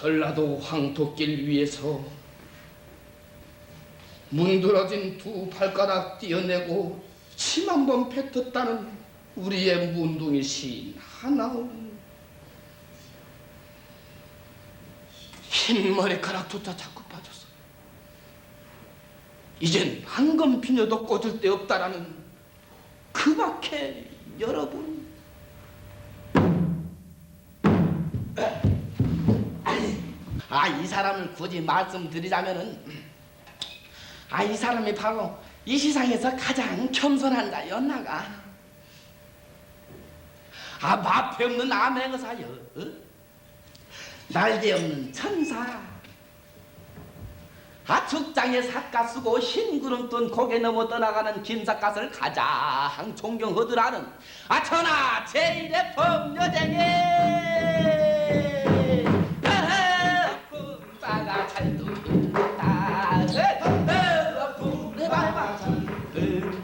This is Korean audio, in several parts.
전라도 황토길 위에서 문드러진 두 발가락 띄어내고 침 한 번 뱉었다는 우리의 문둥이 시인 하나은 흰 머리카락조차 자꾸 빠졌어. 이젠 한금 비녀도 꽂을 데 없다라는 그밖에 여러분. 아 이 사람을 굳이 말씀드리자면은 아 이 사람이 바로 이 세상에서 가장 겸손한 자였나가? 아 마패 없는 암행의사여 어? 날개 없는 천사. 아 죽장에 삿갓 쓰고 흰구름 뜬 고개 넘어 떠나가는 김삿갓을 가장 존경하더라는. 아 천하 제일의 범여쟁이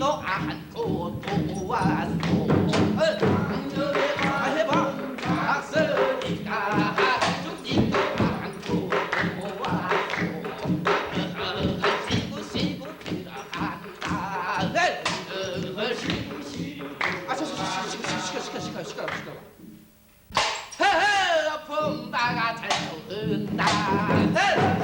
죽지도 않고 또 작년에 와 해봐 각설이가 죽지도 않고 또 왔어 시구 시구 들어간다 시구 시구 아 시끄러 시끄러 시끄러 시끄러 시끄러 시끄러 허허 품바가 잘 나온다